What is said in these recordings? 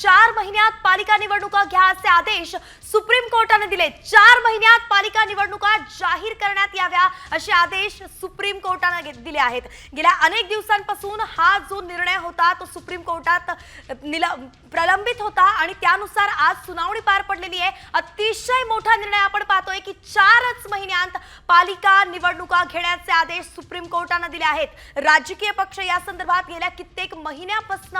चार महिन्यात पालिका निवडणुका घ्या असे आदेश सुप्रीम कोर्टाने दिले. चार महिन्यात पालिका निवडणुका जाहीर करण्यात याव्या असे आदेश सुप्रीम कोर्टाने दिले आहेत. गेल्या अनेक दिवसांपासून हा जो निर्णय होता तो सुप्रीम कोर्टात प्रलंबित होता आणि त्यानुसार आज सुनावणी पार पडलेली आहे. अतिशय मोठा निर्णय आपण पाहतोय की चारच महिन्यात पालिका निवडणुका घेण्याचे आदेश सुप्रीम कोर्टाने दिले आहेत. राजकीय पक्ष या संदर्भात गेल्या कित्येक महिन्यापासून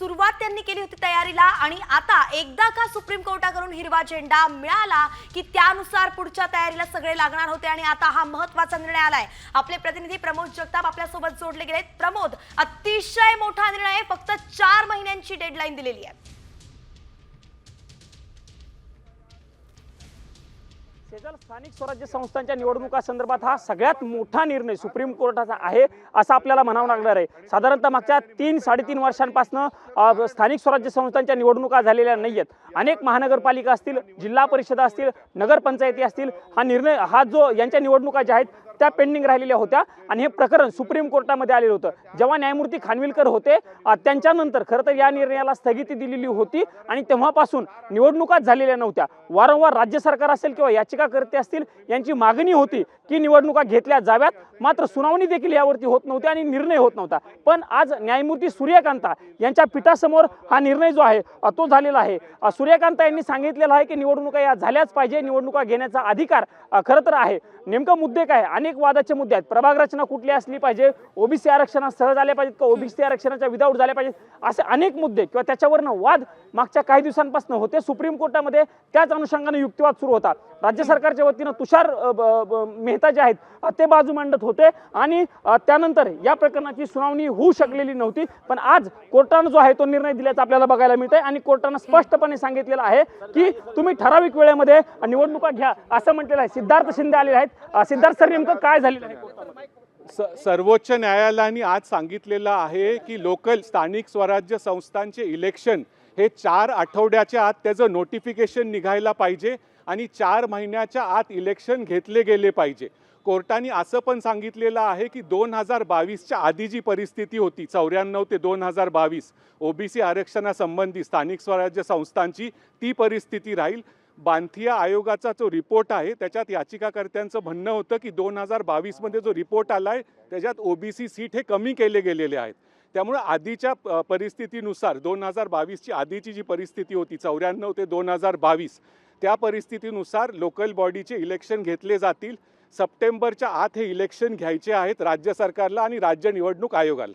सुरुवात त्यांनी केली होती तयारीला आणि आता एकदा का सुप्रीम कोर्टाकडून हिरवा झेंडा मिळाला की त्यानुसार पुढच्या तयारीला सगळे लागणार होते आणि आता हा महत्त्वाचा निर्णय आलाय. आपले प्रतिनिधी प्रमोद जगताप आपल्यासोबत जोडले गेलेत प्रमोद अतिशय मोठा निर्णय फक्त चार महिन्यांची डेडलाईन दिलेली आहे. शेजार स्थानिक स्वराज्य संस्थांच्या निवडणुका संदर्भात हा सगळ्यात मोठा निर्णय सुप्रीम कोर्टाचा आहे असं आपल्याला म्हणावं लागणार आहे. साधारणतः मागच्या तीन साडेतीन वर्षांपासून स्थानिक स्वराज्य संस्थांच्या निवडणुका झालेल्या नाही आहेत अनेक महानगरपालिका असतील जिल्हा परिषदा असतील नगरपंचायती असतील हा निर्णय हा जो यांच्या निवडणुका ज्या आहेत त्या पेंडिंग राहिलेल्या होत्या आणि हे प्रकरण सुप्रीम कोर्टामध्ये आलेलं होतं. जेव्हा न्यायमूर्ती खानविलकर होते त्यांच्यानंतर खरं तर या निर्णयाला स्थगिती दिलेली होती आणि तेव्हापासून निवडणुकाच झालेल्या नव्हत्या. वारंवार राज्य सरकार असेल किंवा याचिकाकर्ते असतील यांची मागणी होती की निवडणुका घेतल्या जाव्यात. मात्र सुनावणी देखील यावरती होत नव्हती आणि निर्णय होत नव्हता. पण आज न्यायमूर्ती सूर्यकांता यांच्या पीठासमोर हा निर्णय जो आहे तो झालेला आहे. सूर्यकांता यांनी सांगितलेलं आहे की निवडणुका या झाल्याच पाहिजे निवडणुका घेण्याचा अधिकार खरं तर आहे. नेमकं मुद्दे काय अनेक वादाचे मुद्दे आहेत. प्रभाग रचना कुठली असली पाहिजे ओबीसी आरक्षणात सहज आले पाहिजेत का ओबीसी आरक्षणाच्या विदाऊट झाले पाहिजेत? असे अनेक मुद्दे किंवा त्याच्यावरनं वाद मागच्या काही दिवसांपासून होते. सुप्रीम कोर्टामध्ये त्याच अनुषंगाने युक्तिवाद सुरू होता. राज्य सरकारच्या वतीनं तुषार मेहता जे आहेत ते बाजू मांडत होते आणि त्यानंतर या प्रकरणाची सुनावणी होऊ शकलेली नव्हती. पण आज कोर्टानं जो आहे तो निर्णय दिल्याचा आपल्याला बघायला मिळत आहे आणि कोर्टानं स्पष्टपणे सांगितलेलं आहे की तुम्ही ठराविक वेळेमध्ये निवडणुका घ्या असं म्हटलेलं आहे. सिद्धार्थ शिंदे आलेले आहेत. सिद्धार्थ सर नेमकं काय झालेलं आहे कोर्टामध्ये? स- सर्वोच्च न्यायालयाने आज सांगितलेलं आहे की लोकल स्थानिक स्वराज्य संस्थांचे इलेक्शन हे चार आठवड्याच्या आत त्याचं नोटिफिकेशन निघायला पाहिजे आणि चार महिन्याच्या आत इलेक्शन घेतले गेले पाहिजे कोर्टाने असं पण सांगितलेलं आहे की दोन हजार बावीसच्या आधी जी परिस्थिती होती चौऱ्याण्णव ते दोन हजार बावीस ओबीसी आरक्षणासंबंधी स्थानिक स्वराज्य संस्थांची ती परिस्थिती राहील बांथिया आयोगाचा जो रिपोर्ट आहे त्याच्यात याचिकाकर्त्यांचं म्हणणं होतं की दोन हजार बावीसमध्ये जो रिपोर्ट आला आहे त्याच्यात ओबीसी सीट हे कमी केले गेलेले आहेत. त्यामुळे आधीच्या परिस्थितीनुसार दोन हजार बावीसची आधीची जी परिस्थिती होती चौऱ्याण्णव ते दोन हजार बावीस त्या परिस्थितीनुसार लोकल बॉडीचे इलेक्शन घेतले जातील. सप्टेंबरच्या आत हे इलेक्शन घ्यायचे आहेत राज्य सरकारला आणि राज्य निवडणूक आयोगाला.